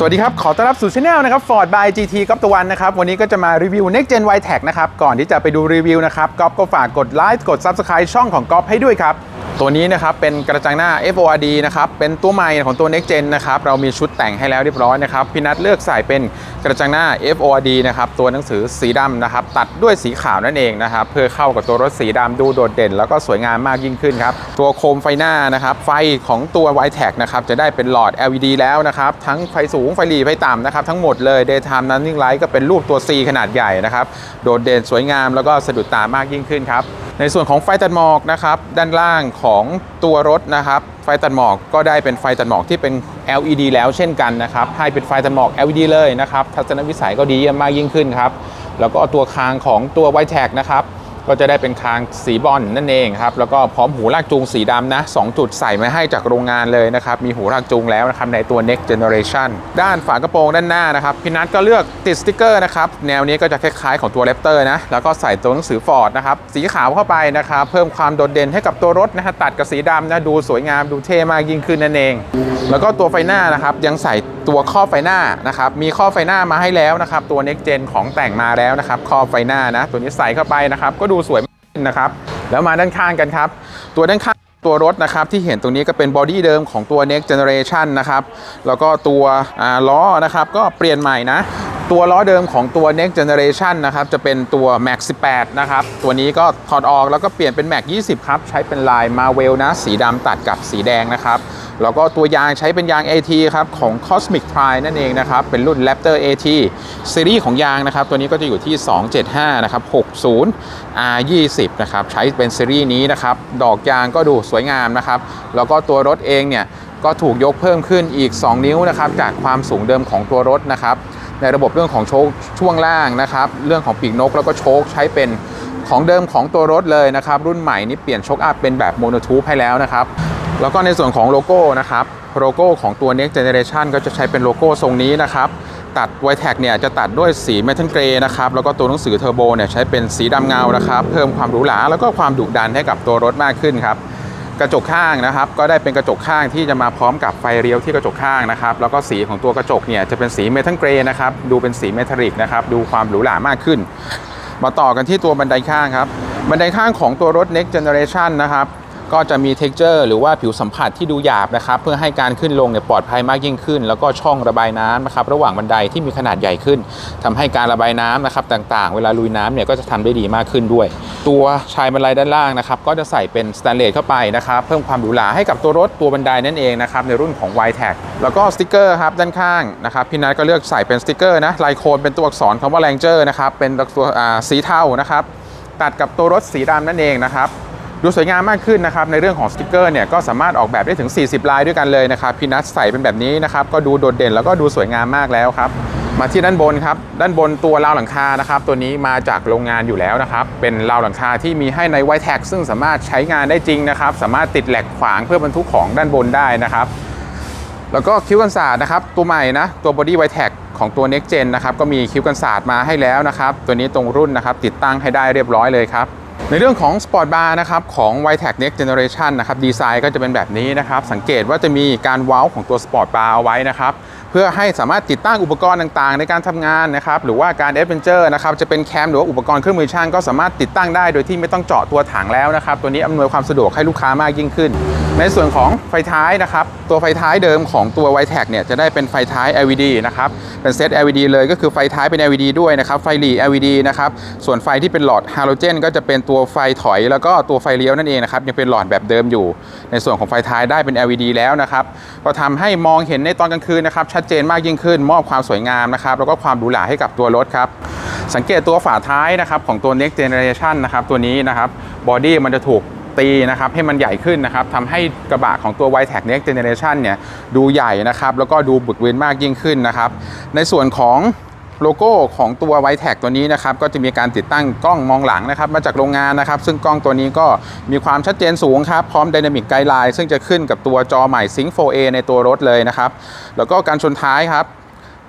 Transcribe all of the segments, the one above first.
สวัสดีครับ ขอต้อนรับสู่ช anel นะครับ Ford by GT ก๊อฟตะวันนะครับ วันนี้ก็จะมารีวิว Next Gen Y Tech นะครับ ก่อนที่จะไปดูรีวิวนะครับก๊อฟก็ฝากกดไลค์กด Subscribe ช่องของก๊อฟให้ด้วยครับ ตัวนี้นะครับ เป็นกระจังหน้า FORD นะครับ เป็นตัวใหม่ของตัว Next Gen นะครับ เรามีชุดแต่งให้แล้วเรียบร้อยนะครับ พี่นัทเลือกใส่เป็นกระจังหน้า FORD นะครับ ตัวหนังสือสีดำนะครับ ตัดด้วยสีขาวนั่นเองนะครับ เพื่อเข้ากับตัวรถสีดำดูโดดเด่น แล้วก็สวยงามมากยิ่งขึ้นครับ ตัวโคมไฟหน้านะครับ ไฟของตัว Y Tech นะครับ จะได้เป็นหลอด LED แล้วนะครับ ทั้งไฟสูงไฟหลีไฟต่ำนะครับทั้งหมดเลย Daytime Running Light ก็เป็นรูปตัว C ขนาดใหญ่นะครับโดดเด่นสวยงามแล้วก็สะดุดตามากยิ่งขึ้นครับในส่วนของไฟตัดหมอกนะครับด้านล่างของตัวรถนะครับไฟตัดหมอกก็ได้เป็นไฟตัดหมอกที่เป็น LED แล้วเช่นกันนะครับให้เป็นไฟตัดหมอก LED เลยนะครับทัศนวิสัยก็ดีเยี่ยมมากยิ่งขึ้นครับแล้วก็ตัวคางของตัว y t e c นะครับ ก็จะได้เป็นคางสีบอลนั่นเองครับแล้วก็พร้อมหูลากจูงสีดำนะ2จุดใส่มาให้จากโรงงานเลยนะครับมีหูลากจูงแล้วนะครับในตัว next generation ด้านฝากระโปรงด้านหน้านะครับพี่นัทก็เลือกติดสติกเกอร์นะครับแนวนี้ก็จะคล้ายๆของตัว Raptor นะแล้วก็ใส่ตัวหนังสือ Ford นะครับสีขาวเข้าไปนะครับเพิ่มความโดดเด่นให้กับตัวรถนะฮะตัดกับสีดำนะดูสวยงามดูเท่มากยิ่งขึ้นนั่นเอง แล้วก็ตัวไฟหน้านะครับยังใส่ตัวครอบไฟหน้านะครับมีครอบไฟหน้ามาให้แล้วนะครับตัว next gen ของแต่งมาแล้วนะครับครอไฟหน้านะตัวนี้ใส่เข้าไปนะครับก็ดูสวยนะครับ แล้วมาด้านข้างกันครับ ตัวด้านข้างตัวรถนะครับที่เห็นตรงนี้ก็เป็นบอดี้เดิมของตัว next generation นะครับ แล้วก็ตัวล้อนะครับก็เปลี่ยนใหม่นะ ตัวล้อเดิมของตัว next generation นะครับจะเป็นตัว max 18 นะครับ ตัวนี้ก็ถอดออกแล้วก็เปลี่ยนเป็น max 20 ครับ ใช้เป็นลาย marvel นะ สีดำตัดกับสีแดงนะครับ แล้วก็ตัวยางใช้เป็นยาง AT ครับของ Cosmic Tri นั่นเองนะครับ เป็นรุ่น Raptor AT ซีรีส์ของยางนะครับ ตัวนี้ก็จะอยู่ที่ 275 นะครับ 60 R 20 นะครับ ใช้เป็นซีรีส์นี้นะครับ ดอกยางก็ดูสวยงามนะครับ แล้วก็ตัวรถเองเนี่ย ก็ถูกยกเพิ่มขึ้นอีก 2 นิ้วนะครับ จากความสูงเดิมของตัวรถนะครับ ในระบบเรื่องของโชคช่วงล่างนะครับ เรื่องของปีกนกแล้วก็โชคใช้เป็นของเดิมของตัวรถเลยนะครับ รุ่นใหม่นี่เปลี่ยนโชคอัพเป็นแบบโมโนทูปให้แล้วนะครับ แล้วก็ในส่วนของโลโก้นะครับโลโก้ของตัว Next Generation ก็จะใช้เป็นโลโก้ทรงนี้นะครับตัด y t e c เนี่ยจะตัดด้วยสีเมทัลเกรย์นะครับแล้วก็ตัวหนังสือเทอร์โบเนี่ยใช้เป็นสีดำเงานะครับเพิ่มความหรูหราแล้วก็ความดุดันให้กับตัวรถมากขึ้นครับกระจกข้างนะครับก็ได้เป็นกระจกข้างที่จะมาพร้อมกับไฟเลี้ยวที่กระจกข้างนะครับแล้วก็สีของตัวกระจกเนี่ยจะเป็นสีเมทัลเกรย์นะครับดูเป็นสีเมทัลลิกนะครับดูความหรูหรามากขึ้น มาต่อกันที่ตัวบันไดข้างครับบันไดข้างของตัวรถ Next Generation นะครับ ก็จะมี texture หรือว่าผิวสัมผัสที่ดูหยาบนะครับ เพื่อให้การขึ้นลงเนี่ยปลอดภัยมากยิ่งขึ้น แล้วก็ช่องระบายน้ำนะครับระหว่างบันไดที่มีขนาดใหญ่ขึ้นทำให้การระบายน้ำนะครับต่างๆ เวลาลุยน้ำเนี่ยก็จะทำได้ดีมากขึ้นด้วย ตัวชายบันไดด้านล่างนะครับก็จะใส่เป็นสแตนเลสเข้าไปนะครับเพิ่มความหรูหราให้กับตัวรถตัวบันไดนั่นเองนะครับในรุ่นของ y t e c แล้วก็สติกเกอร์ครับด้านข้างนะครับพี่นัทก็เลือกใส่เป็นสติกเกอร์นะลายโคนเป็นตัวอักษรคำว่า Ranger นะครับเป็นตัวสีเทานะครับตัดกับตัวรถสีดำนั่นเองนะครับ ดูสวยงามมากขึ้นนะครับในเรื่องของสติกเกอร์เนี่ยก็สามารถออกแบบได้ถึง 40 ลายด้วยกันเลยนะครับพีนัทใส่เป็นแบบนี้นะครับก็ดูโดดเด่นแล้วก็ดูสวยงามมากแล้วครับมาที่ด้านบนครับด้านบนตัวราวหลังคานะครับตัวนี้มาจากโรงงานอยู่แล้วนะครับเป็นราวหลังคาที่มีให้ในไวแท็กซึ่งสามารถใช้งานได้จริงนะครับสามารถติดแหลกขวางเพื่อบรรทุกของด้านบนได้นะครับแล้วก็คิ้วกันศาสตร์นะครับตัวใหม่นะตัว Body w i t e c ของตัว Next Gen นะครับก็มีคิ้วกันศาสตร์มาให้แล้วนะครับตัวนี้ตรงรุ่นนะครับติดตั้งให้ได้เรียบร้อยเลยครับ ในเรื่องของ Sport Bar นะครับของ w i t e c Next Generation นะครับดีไซน์ก็จะเป็นแบบนี้นะครับ สังเกตว่าจะมีการว้าของตัว Sport Bar เอาไว้นะครับ เพื่อให้สามารถติดตั้งอุปกรณ์ต่างๆ ในการทำงานนะครับหรือว่าการ a d v e n t u r e นะครับจะเป็นแคมหรือว่าอุปกรณ์เครื่องมือช่างก็สามารถติดตั้งได้โดยที่ไม่ต้องเจาะตัวถังแล้วนะครับ ตัวนี้อำนวยความสะดวกให้ลูกค้ามากยิ่งขึ้น ในส่วนของไฟท้ายนะครับตัวไฟท้ายเดิมของตัว y t e c เนี่ยจะได้เป็นไฟท้าย LED นะครับเป็นเซต LED เลยก็คือไฟท้ายเป็น LED ด้วยนะครับไฟหลี LED นะครับส่วนไฟที่เป็นหลอดฮาโลเจนก็จะเป็นตัวไฟถอยแล้วก็ตัวไฟเลี้ยวนั่นเองนะครับยังเป็นหลอดแบบเดิมอยู่ ในส่วนของไฟท้ายได้เป็น LED แล้วนะครับก็ทำให้มองเห็นในตอนกลางคืนนะครับชัดเจนมากยิ่งขึ้น มอบความสวยงามนะครับแล้วก็ความหรูหราให้กับตัวรถครับสังเกตตัวฝาท้ายนะครับของตัว next generation นะครับตัวนี้นะครับบอดี้มันจะถูกตีนะครับให้มันใหญ่ขึ้นนะครับทำให้กระบะของตัว y t e c Next Generation เนี่ยดูใหญ่นะครับแล้วก็ดูบุดวินมากยิ่งขึ้นนะครับในส่วนของ โลโก้ของตัว y t e c ตัวนี้นะครับก็จะมีการติดตั้งกล้องมองหลังนะครับมาจากโรงงานนะครับซึ่งกล้องตัวนี้ก็มีความชัดเจนสูงครับพร้อม Dynamic Guideline ซึ่งจะขึ้นกับตัวจอใหม่ Sync 4A ในตัวรถเลยนะครับแล้วก็การชนท้ายครับ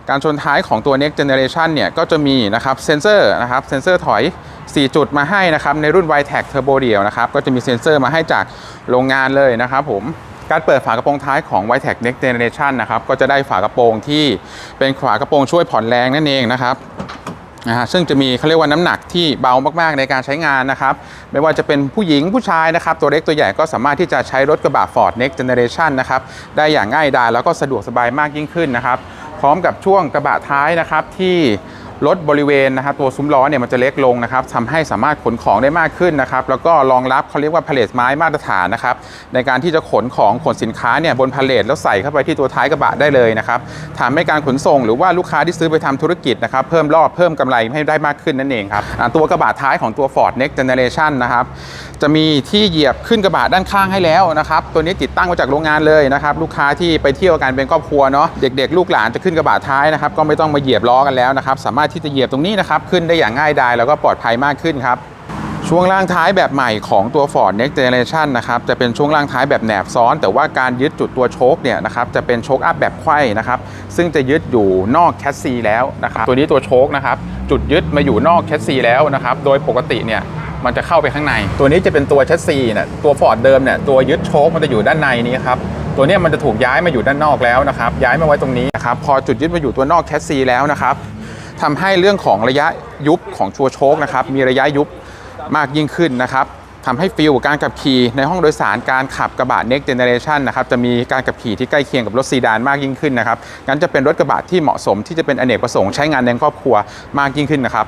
การชนท้ายของตัว next generation เนี่ยก็จะมีนะครับเซนเซอร์นะครับเซนเซอร์ถอย 4 จุดมาให้นะครับในรุ่น y t e c Turbo เดียวนะครับก็จะมีเซนเซอร์มาให้จากโรงงานเลยนะครับผม การเปิดฝากระโปรงท้ายของ y t e c Next Generation นะครับก็จะได้ฝากระโปรงที่เป็นฝากระโปรงช่วยผ่อนแรงนั่นเองนะครับนะฮะซึ่งจะมีเขาเรียกว่าน้ำหนักที่เบามากๆในการใช้งานนะครับ ไม่ว่าจะเป็นผู้หญิงผู้ชายนะครับ ตัวเล็กตัวใหญ่ก็สามารถที่จะใช้รถกระบะ Ford Next Generation นะครับ ได้อย่างง่ายดายแล้วก็สะดวกสบายมากยิ่งขึ้นนะครับ พร้อมกับช่วงกระบะท้ายนะครับที่ รถบริเวณนะครับตัวซุ้มล้อเนี่ยมันจะเล็กลงนะครับทำให้สามารถขนของได้มากขึ้นนะครับแล้วก็รองรับเขาเรียกว่าพาเลทไม้มาตรฐานนะครับในการที่จะขนของขนสินค้าเนี่ยบนพาเลทแล้วใส่เข้าไปที่ตัวท้ายกระบะได้เลยนะครับทำให้การขนส่งหรือว่าลูกค้าที่ซื้อไปทำธุรกิจนะครับเพิ่มรอบเพิ่มกำไรให้ได้มากขึ้นนั่นเองครับตัวกระบะท้ายของตัว Ford Next Generation นะครับจะมีที่เหยียบขึ้นกระบะด้านข้างให้แล้วนะครับตัวนี้ติดตั้งมาจากโรงงานเลยนะครับลูกค้าที่ไปเที่ยวกันเป็นครอบครัวเนาะเด็กๆ ลูกหลานจะขึ้นกระบะท้ายนะครับก็ไม่ต้องมาเหยียบล้อกันแล้วนะครับสามารถที่จะเหยียบตรงนี้นะครับขึ้นได้อย่างง่ายดายแล้วก็ปลอดภัยมากขึ้นครับช่วงล่างท้ายแบบใหม่ของตัว Ford Next Generation นะครับจะเป็นช่วงล่างท้ายแบบแหนบซ้อน แต่ว่าการยึดจุดตัวโชคเนี่ยนะครับจะเป็นโชคอัพแบบไขว้นะครับซึ่งจะยึดอยู่นอกแคสซีแล้วนะครับตัวนี้ตัวโชคนะครับจุดยึดมาอยู่นอกแคสซีแล้วนะครับโดยปกติเนี่ยมันจะเข้าไปข้างใน ตัวนี้จะเป็นตัวแชสซีเนี่ยตัว Ford เดิมเนี่ยตัวยึดโชคมันจะอยู่ด้านในนี้ครับตัวนี้มันจะถูกย้ายมาอยู่ด้านนอกแล้วนะครับย้ายมาไว้ตรงนี้นะครับพอจุดยึดมาอยู่ตัวนอกแคสซีแล้วนะครับ ทำให้เรื่องของระยะยุบของชัวโชคนะครับมีระยะยุบมากยิ่งขึ้นนะครับทำให้ฟิลการขับขี่ในห้องโดยสารการขับกระบะ Next Generation นะครับจะมีการขับขี่ที่ใกล้เคียงกับรถซีดานมากยิ่งขึ้นนะครับงั้นจะเป็นรถกระบะที่เหมาะสมที่จะเป็นอเนกประสงค์ใช้งานในครอบครัวมากยิ่งขึ้นนะครับ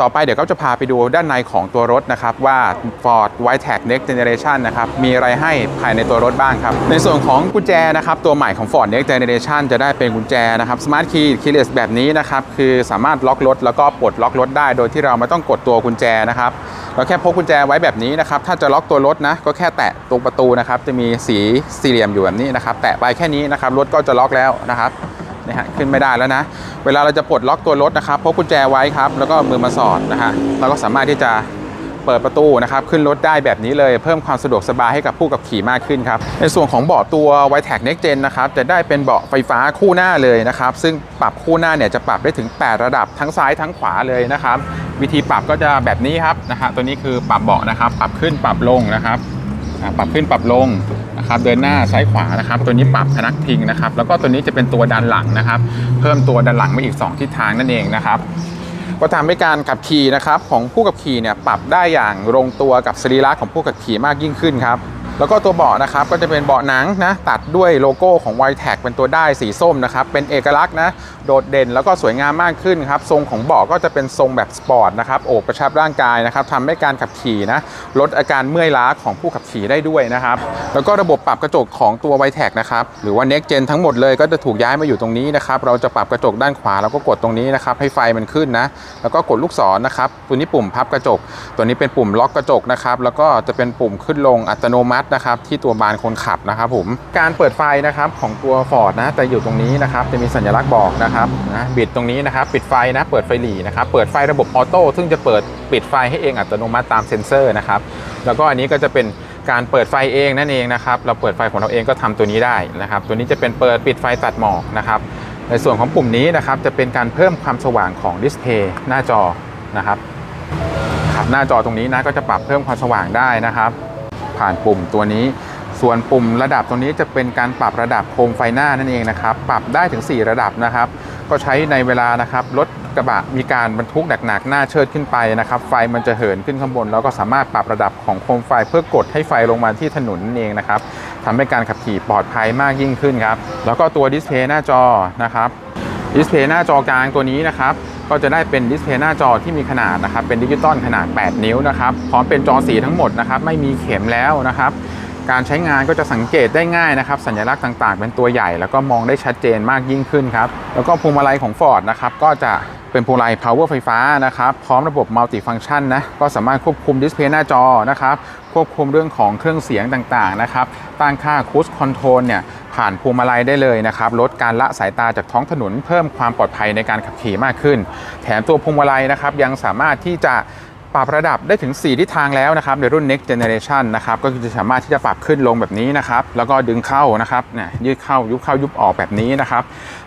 ต่อไปเดี๋ยวก็จะพาไปดูด้านในของตัวรถนะครับว่า Ford w i t e c Next Generation นะครับมีอะไรให้ภายในตัวรถบ้างครับ ในส่วนของกุญแจนะครับตัวใหม่ของ Ford Next Generation จะได้เป็นกุญแจนะครับ Smart Key Keyless แบบนี้นะครับคือสามารถล็อกรถแล้วก็ปลดล็อกรถได้ โดยที่เราไม่ต้องกดตัวกุญแจนะครับเราแค่พกกุญแจไว้แบบนี้นะครับถ้าจะล็อกตัวรถนะก็แค่แตะตรงประตูนะครับจะมีสีสี่เหลี่ยมอยู่แบบนี้นะครับแตะไปแค่นี้นะครับรถก็จะล็อกแล้วนะครับ นะฮะขึ้นไม่ได้แล้วนะ เวลาเราจะปลดล็อกตัวรถนะครับพกกุญแจไว้ครับ แล้วก็มือมาสอดนะฮะเราก็สามารถที่จะเปิดประตูนะครับขึ้นรถได้แบบนี้เลยเพิ่มความสะดวกสบายให้กับผู้ขับขี่มากขึ้นครับ ในส่วนของเบาะตัว w i t e c Next Gen นะครับจะได้เป็นเบาะไฟฟ้าคู่หน้าเลยนะครับ ซึ่งปรับคู่หน้าเนี่ยจะปรับได้ถึง 8 ระดับทั้งซ้ายทั้งขวาเลยนะครับ วิธีปรับก็จะแบบนี้ครับนะฮะตัวนี้คือปรับเบาะนะครับ ปรับขึ้นปรับลงนะครับ ปรับขึ้นปรับลงนะครับเดินหน้าซ้ายขวานะครับ ตัวนี้ปรับพนักพิงนะครับ แล้วก็ตัวนี้จะเป็นตัวดันหลังนะครับ เพิ่มตัวดันหลังมาอีก 2 ทิศทางนั่นเองนะครับก็ทำให้การขับขี่นะครับของผู้ขับขี่เนี่ยปรับได้อย่างลงตัวกับสรีระของผู้ขับขี่มากยิ่งขึ้นครับ แล้วก็ตัวเบาะนะครับก็จะเป็นเบาะหนังนะตัดด้วยโลโก้ของ y t e c เป็นตัวได้สีส้มนะครับเป็นเอกลักษณ์นะโดดเด่นแล้วก็สวยงามมากขึ้นครับทรงของเบาะก็จะเป็นทรงแบบสปอร์ตนะครับโอบกระชับร่างกายนะครับทำให้การขับขี่นะลดอาการเมื่อยล้าของผู้ขับขี่ได้ด้วยนะครับแล้วก็ระบบปรับกระจกของตัว y t e c นะครับหรือว่า Next Gen ทั้งหมดเลยก็จะถูกย้ายมาอยู่ตรงนี้นะครับเราจะปรับกระจกด้านขวาแล้วก็กดตรงนี้นะครับให้ไฟมันขึ้นนะแล้วก็กดลูกศรนะครับตัวนี้ปุ่มพับกระจก ตัวนี้เป็นปุ่มล็อกกระจกนะครับแล้วก็จะเป็นปุ่มขึ้นลงอัตโนมัตินะครับที่ตัวบานคนขับนะครับผมการเปิดไฟนะครับของตัว Ford นะแต่อยู่ตรงนี้นะครับจะมีสัญลักษณ์บอกนะครับนะบิดตรงนี้นะครับปิดไฟนะเปิดไฟหลีนะครับเปิดไฟระบบออโต้ซึ่งจะเปิดปิดไฟให้เองอัตโนมัติตามเซ็นเซอร์นะครับแล้วก็อันนี้ก็จะเป็นการเปิดไฟเองนั่นเองนะครับเราเปิดไฟของเราเองก็ทำตัวนี้ได้นะครับตัวนี้จะเป็นเปิดปิดไฟตัดหมอกนะครับในส่วนของปุ่มนี้นะครับจะเป็นการเพิ่มความสว่างของดิสเพย์หน้าจอนะครับครับหน้าจอตรงนี้นะก็จะปรับเพิ่มความสว่างได้นะครับ ผ่านปุ่มตัวนี้ ส่วนปุ่มระดับตรงนี้จะเป็นการปรับระดับโคมไฟหน้านั่นเองนะครับ ปรับได้ถึง 4 ระดับนะครับ ก็ใช้ในเวลานะครับรถกระบะมีการบรรทุกหนักๆหน้าเชิดขึ้นไปนะครับ ไฟมันจะเหินขึ้นข้างบน แล้วก็สามารถปรับระดับของโคมไฟเพื่อกดให้ไฟลงมาที่ถนนนั่นเองนะครับทำให้การขับขี่ปลอดภัยมากยิ่งขึ้นครับแล้วก็ตัวดิสเพย์หน้าจอนะครับดิสเพย์หน้าจอกลางตัวนี้นะครับ ก็จะได้เป็นดิสเพย์หน้าจอที่มีขนาดนะครับเป็นดิจิตอลขนาด 8 นิ้วนะครับพร้อมเป็นจอสีทั้งหมดนะครับไม่มีเข็มแล้วนะครับ การใช้งานก็จะสังเกตได้ง่ายนะครับ สัญลักษณ์ต่างๆ เป็นตัวใหญ่ แล้วก็มองได้ชัดเจนมากยิ่งขึ้นครับ แล้วก็พวงมาลัยของ Ford นะครับก็จะเป็นพวงมาลัย power ไฟฟ้านะครับ พร้อมระบบ multi function นะ ก็สามารถควบคุมดิสเพย์หน้าจอนะครับ ควบคุมเรื่องของเครื่องเสียงต่างๆนะครับ ตั้งค่า cruise control เนี่ยผ่านพวงมาลัยได้เลยนะครับ ลดการละสายตาจากท้องถนน เพิ่มความปลอดภัยในการขับขี่มากขึ้น แถมตัวพวงมาลัยนะครับยังสามารถที่จะ ปรับระดับได้ถึง 4 ทิศทางแล้วนะครับในรุ่น next generation นะครับก็คือจะสามารถที่จะปรับขึ้นลงแบบนี้นะครับแล้วก็ดึงเข้านะครับเนี่ยยืดเข้ายุบเข้ายุบออกแบบนี้นะครับ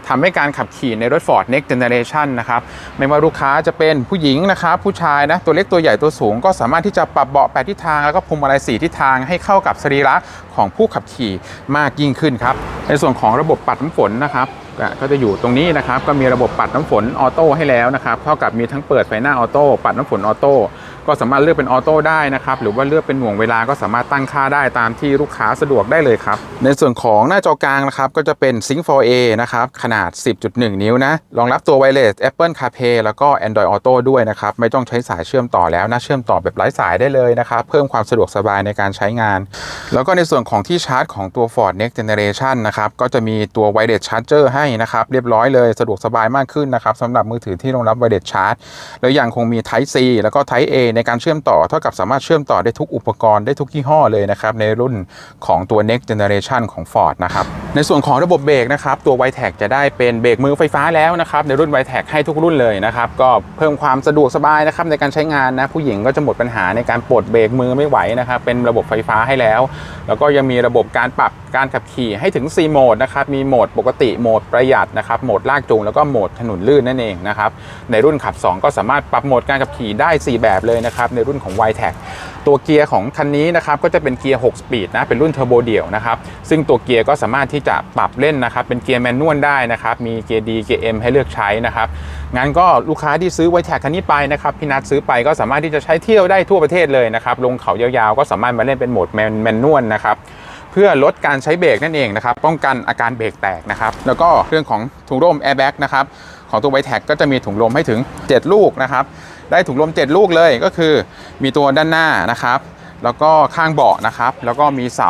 ทำให้การขับขี่ในรถ Ford next generation นะครับไม่ว่าลูกค้าจะเป็นผู้หญิงนะครับผู้ชายนะตัวเล็กตัวใหญ่ตัวสูง ก็สามารถที่จะปรับเบาะแปดทิศทางแล้วก็พวงมาลัย4ทิศทางให้เข้ากับสรีระของผู้ขับขี่มากยิ่งขึ้นครับในส่วนของระบบปัดน้ำฝนนะครับ ก็จะอยู่ตรงนี้นะครับ ก็มีระบบปัดน้ำฝนออโต้ให้แล้วนะครับ เท่ากับมีทั้งเปิดไฟหน้าออโต้ปัดน้ำฝนออโต้ ก็สามารถเลือกเป็นออโต้ได้นะครับหรือว่าเลือกเป็นหน่วงเวลาก็สามารถตั้งค่าได้ตามที่ลูกค้าสะดวกได้เลยครับ ในส่วนของหน้าจอกลางนะครับก็จะเป็น Sync 4A นะครับขนาด 10.1 นิ้วนะรองรับตัว Wireless Apple CarPlay แล้วก็ Android Auto ด้วยนะครับไม่ต้องใช้สายเชื่อมต่อแล้วนะเชื่อมต่อแบบไร้สายได้เลยนะครับเพิ่มความสะดวกสบายในการใช้งาน แล้วก็ในส่วนของที่ชาร์จของตัว Ford Next Generation นะครับก็จะมีตัว Wireless Charger ให้นะครับเรียบร้อยเลยสะดวกสบายมากขึ้นนะครับสำหรับมือถือที่รองรับ Wireless Charge แล้วยังคงมี Type C แล้วก็ Type A ในการเชื่อมต่อเท่ากับสามารถเชื่อมต่อได้ทุกอุปกรณ์ได้ทุกยี่ห้อเลยนะครับในรุ่นของตัว Next Generation ของ Ford นะครับ ในส่วนของระบบเบรกนะครับตัว w i t e c จะได้เป็นเบรกมือไฟฟ้าแล้วนะครับในรุ่น w i t e c ให้ทุกรุ่นเลยนะครับก็เพิ่มความสะดวกสบายนะครับในการใช้งานนะผู้หญิงก็จะหมดปัญหาในการปลดเบรกมือไม่ไหวนะครับเป็นระบบไฟฟ้าให้แล้ว แล้วก็ยังมีระบบการปรับการขับขี่ให้ถึง 4 โหมดนะครับมีโหมดปกติโหมดประหยัดนะครับโหมดลากจูงแล้วก็โหมดถนนลื่นนั่นเองนะครับในรุ่นขับ 2 ก็สามารถปรับโหมดการขับขี่ได้ 4 แบบเลยนะครับในรุ่นของ y t e c ตัวเกียร์ของคันนี้นะครับก็จะเป็นเกียร์ 6 สปีดนะเป็นรุ่นเทอร์โบเดี่ยวนะครับซึ่งตัวเกียร์ก็สามารถที่จะปรับเล่นนะครับ เป็นเกียร์แมนนวลได้นะครับ มีเกียร์ดีเกียร์ M ให้เลือกใช้นะครับงั้นก็ลูกค้าที่ซื้อ y t e c คันนี้ไปนะครับพี่นัดซื้อไปก็สามารถที่จะใช้เที่ยวได้ทั่วประเทศเลยนะครับลงเขายาวๆก็สามารถมาเล่นเป็นโหมดแมนแมนนวลนะครับเพื่อลดการใช้เบรกนั่นเองนะครับป้องกันอาการเบรกแตกนะครับแล้วก็เรื่องของถุงลมแอร์แบ็กนะครับของตัวไวแท็กก็จะมีถุงลมให้ถึง 7 ลูกนะครับได้ถุงลม 7 ลูกเลยก็คือ มีตัวด้านหน้านะครับ แล้วก็ข้างเบาะนะครับ แล้วก็มีเสา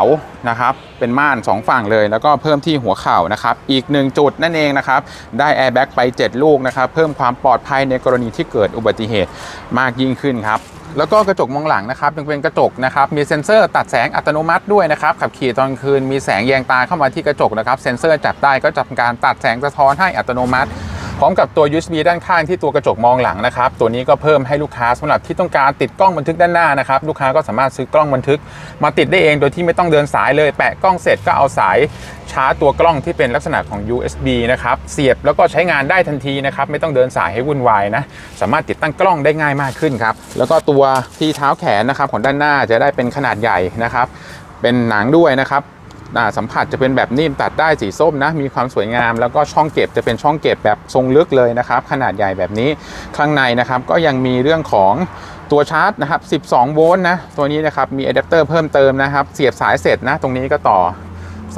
นะครับ เป็นม่าน 2 ฝั่งเลย แล้วก็เพิ่มที่หัวเข่านะครับ อีก 1 จุดนั่นเองนะครับ ได้แอร์แบ็กไป 7 ลูกนะครับ เพิ่มความปลอดภัยในกรณีที่เกิดอุบัติเหตุมากยิ่งขึ้นครับแล้วก็กระจกมองหลังนะครับยังเป็นกระจกนะครับ มีเซ็นเซอร์ตัดแสงอัตโนมัติด้วยนะครับ ขับขี่ตอนคืนมีแสงแยงตาเข้ามาที่กระจกนะครับ เซ็นเซอร์จับได้ก็จะทำการตัดแสงสะท้อนให้อัตโนมัติ พร้อมกับตัว USB ด้านข้างที่ตัวกระจกมองหลังนะครับ ตัวนี้ก็เพิ่มให้ลูกค้าสำหรับที่ต้องการติดกล้องบันทึกด้านหน้านะครับ ลูกค้าก็สามารถซื้อกล้องบันทึก มาติดได้เองโดยที่ไม่ต้องเดินสายเลย แปะกล้องเสร็จก็เอาสายชาร์จตัวกล้องที่เป็นลักษณะของ USB นะครับ เสียบแล้วก็ใช้งานได้ทันทีนะครับ ไม่ต้องเดินสายให้วุ่นวายนะ สามารถติดตั้งกล้องได้ง่ายมากขึ้นครับ แล้วก็ตัวที่เท้าแขนนะครับของด้านหน้าจะได้เป็นขนาดใหญ่นะครับ เป็นหนังด้วยนะครับ สัมผัสจะเป็นแบบนิ่มตัดได้สีส้มนะมีความสวยงาม แล้วก็ช่องเก็บจะเป็นช่องเก็บแบบทรงลึกเลยนะครับ ขนาดใหญ่แบบนี้ข้างในนะครับ ก็ยังมีเรื่องของตัวชาร์จนะครับ 12 โวลต์นะ ตัวนี้นะครับ มีอะแดปเตอร์เพิ่มเติมนะครับ เสียบสายเสร็จนะ ตรงนี้ก็ต่อ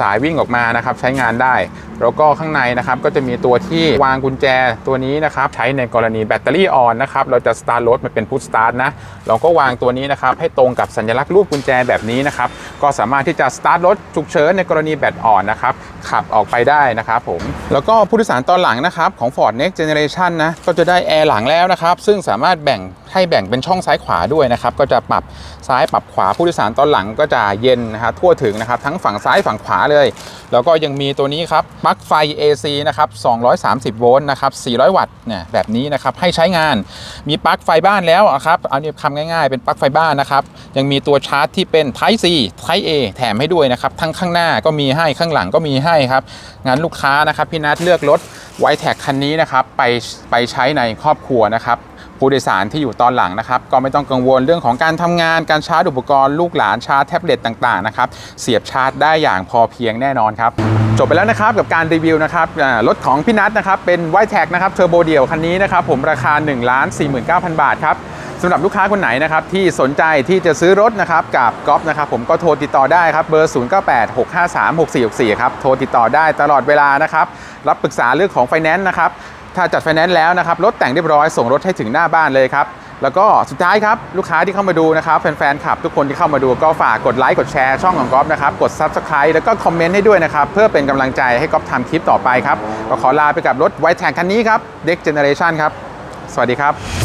สายวิ่งออกมานะครับ ใช้งานได้ แล้วก็ข้างในนะครับก็จะมีตัวที่วางกุญแจตัวนี้นะครับใช้ในกรณีแบตเตอรี่อ่อนนะครับเราจะสตาร์ทรถมันเป็นพุทสตาร์ทนะเราก็วางตัวนี้นะครับให้ตรงกับสัญลักษณ์รูปกุญแจแบบนี้นะครับก็สามารถที่จะสตาร์ทรถฉุกเฉินในกรณีแบตอ่อนนะครับขับออกไปได้นะครับผมแล้วก็ผู้โดยสารตอนหลังนะครับของ Ford Next Generation นะก็จะได้แอร์หลังแล้วนะครับซึ่งสามารถแบ่งให้แบ่งเป็นช่องซ้ายขวาด้วยนะครับก็จะปรับซ้ายปรับขวาผู้โดยสารตอนหลังก็จะเย็นนะครับทั่วถึงนะครับทั้งฝั่งซ้ายฝั่งขวาเลย แล้วก็ยังมีตัวนี้ครับปลั๊กไฟ AC นะครับ 230 โวลต์นะครับ 400 วัตต์เนี่ยแบบนี้นะครับให้ใช้งานมีปลั๊กไฟบ้านแล้วครับเอาเนี่ยคำง่ายๆ เป็นปลั๊กไฟบ้านนะครับ ยังมีตัวชาร์จที่เป็น Type C Type A แถมให้ด้วยนะครับทั้งข้างหน้าก็มีให้ข้างหลังก็มีให้ครับงั้นลูกค้านะครับพี่นัทเลือกรถไวแท็กคันนี้นะครับไปไปใช้ในครอบครัวนะครับ ผู้โดยสารที่อยู่ตอนหลังนะครับก็ไม่ต้องกังวลเรื่องของการทำงานการชาร์จอุปกรณ์ลูกหลานชาร์จแท็บเล็ตต่างๆนะครับเสียบชาร์จได้อย่างพอเพียงแน่นอนครับจบไปแล้วนะครับกับการรีวิวนะครับรถของพี่นัทนะครับเป็นไวแท็กนะครับเทอร์โบเดี่ยวคันนี้นะครับผมราคา1 4 9 0 0 0 บาทครับสำหรับลูกค้าคนไหนนะครับที่สนใจที่จะซื้อรถนะครับกับก๊อฟนะครับผมก็โทรติดต่อได้ครับเบอร์ 0986536464 ครับโทรติดต่อได้ตลอดเวลานะครับรับปรึกษาเรื่องของไฟแนนซ์นะครับ ถ้าจัดไฟแนนซ์แล้วนะครับรถแต่งเรียบร้อยส่งรถให้ถึงหน้าบ้านเลยครับแล้วก็สุดท้ายครับลูกค้าที่เข้ามาดูนะครับแฟนๆขับ ทุกคนที่เข้ามาดูก็ฝากกดไลค์กดแชร์ช่องของก๊อฟนะครับกด Subscribe แล้วก็คอมเมนต์ให้ด้วยนะครับ เพื่อเป็นกำลังใจให้ก๊อฟทำคลิปต่อไปครับ ก็ขอลาไปกับรถไวแทงคันนี้ครับเด็กเจเนอเรชันครับ สวัสดีครับ